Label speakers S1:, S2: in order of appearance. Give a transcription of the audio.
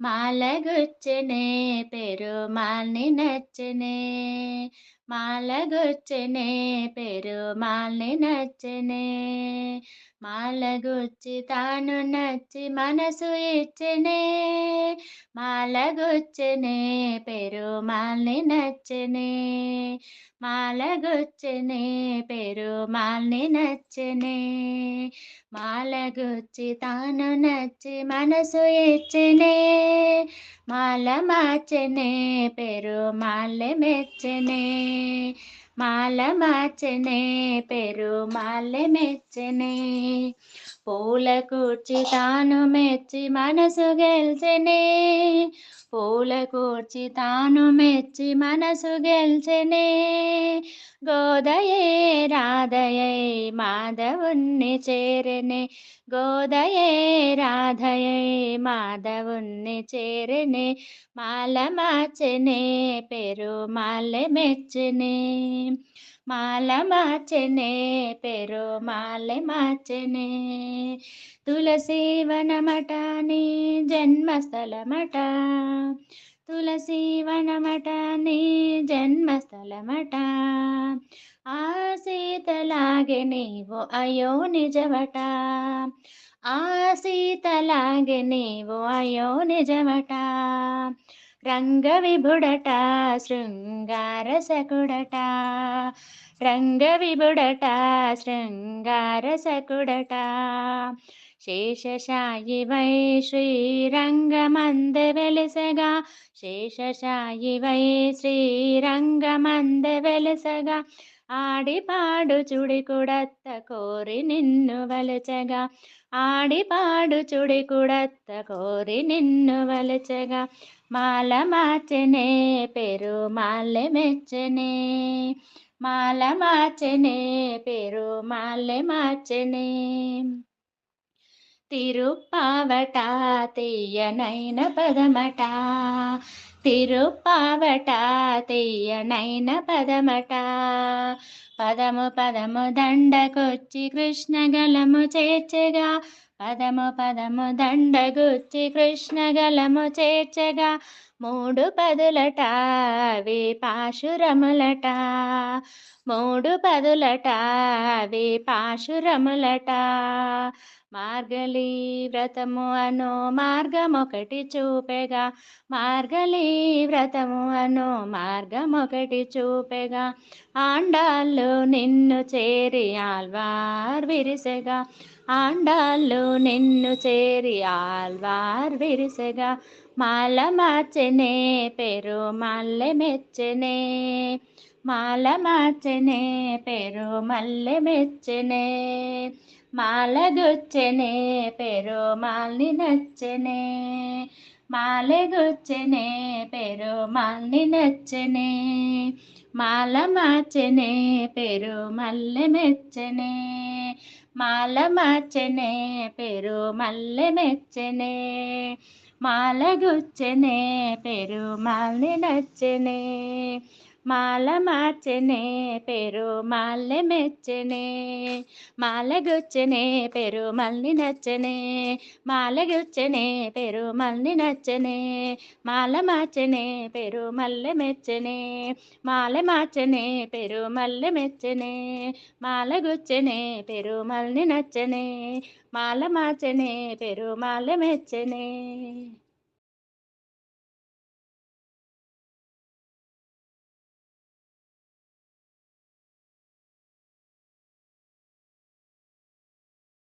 S1: మాలగుచ్చనే పెరుమాల్ని నచ్చనే. మాలగుచ్చనే పెరుమాల్ని నచ్చనే. మాలగుచ్చి తాను నచ్చి మనసు ఇచ్చనే. మాలగుచ్చెనే పెరుమాల్ని నచ్చనే. మాలగుచ్చెనే పెరుమాల్ని నచ్చనే. మాలగుచ్చి తాను నచ్చి మనసు ఇచ్చనే మాల మార్చనే పెరుమాళ్ళ మెచ్చనే. మాల మార్చనే పెరుమాళ్ళ మెచ్చనే. పూల కూర్చి తాను మెచ్చి మనసు గెల్చనే. పూల కూర్చి తాను మెచ్చి మనసు గెల్చెనే. గోదయే రాధయే మాధవుణ్ణి చేరనే. గోదయే రాధయే మాధవుణ్ణి చేరనే. మాల మార్చనే పెరు మాల మెచ్చనే. మాల మార్చెనే పెరు మాల మార్చెనే. తులసి నీ జన్మస్థలమట. తులసి వనమట నీ జన్మస్థలమట. ఆ సీతలాగే నీవు అయో నిజమట ఆ సీతలాగే నీవు అయో నిజమట రంగ విభుడట శృంగారసకుడట రంగ విభుడట శృంగారసకుడట శేషశాయి వై శ్రీరంగమంద వెలసగా శేషశాయి వై శ్రీరంగమంద వెలసగా ఆడి పాడు చుడి కుడత్త కోరి నిన్ను వలచగా. ఆడి పాడు చుడి కుడత్త కోరి నిన్ను వలచగా. మాల మార్చనే పెరు మాలె మెచ్చనే. మాల మార్చనే పెరు మాలె మార్చనే. తిరుప్పావట తీయనైన పదమట. తిరుప్పావట తీయనైన పదమట. పదము పదము దండకొచ్చి కృష్ణగలము చేర్చగా. పదము పదము దండగుచ్చి కృష్ణ గలము చేర్చగా మూడు పదులట అవి పాశురములట. మూడు పదులట అవి పాశురములట. మార్గలి వ్రతము అను మార్గమొకటి చూపెగా మార్గలి వ్రతము అను మార్గమొకటి చూపెగా. ఆండాళ్ళు నిన్ను చేరి ఆల్వార్ విరిసెగా ఆండాళ్ళు నిన్ను చేరి ఆల్వార్ విరిసెగా మాల మార్చెనే పేరు మల్లె మెచ్చనే. మాల మార్చెనే పేరు మల్లె మెచ్చనే. మాలగుచ్చెనే పేరు మాల్ని నచ్చనే. మాలగుచ్చెనే పేరు మాల్ని నచ్చనే. మాల మార్చెనే పేరు మల్లె మెచ్చనే మాల మార్చెనే పేరు మల్లె మెచ్చనే మాలగుచ్చెనే పేరు మాల్ని నచ్చనే మాల మార్చెనే పేరు మాల్లె మెచ్చనే. మాలగొచ్చనే పేరు మల్ని నచ్చనే. మాలగొచ్చనే పేరు మల్ని నచ్చనే. మాల మార్చనే పేరు మల్లె మెచ్చనే. మాల మార్చనే పేరు మల్లె మెచ్చనే. మాలగొచ్చనే పేరు మల్ని నచ్చనే. మాల మార్చనే పెరు మాల మెచ్చనే.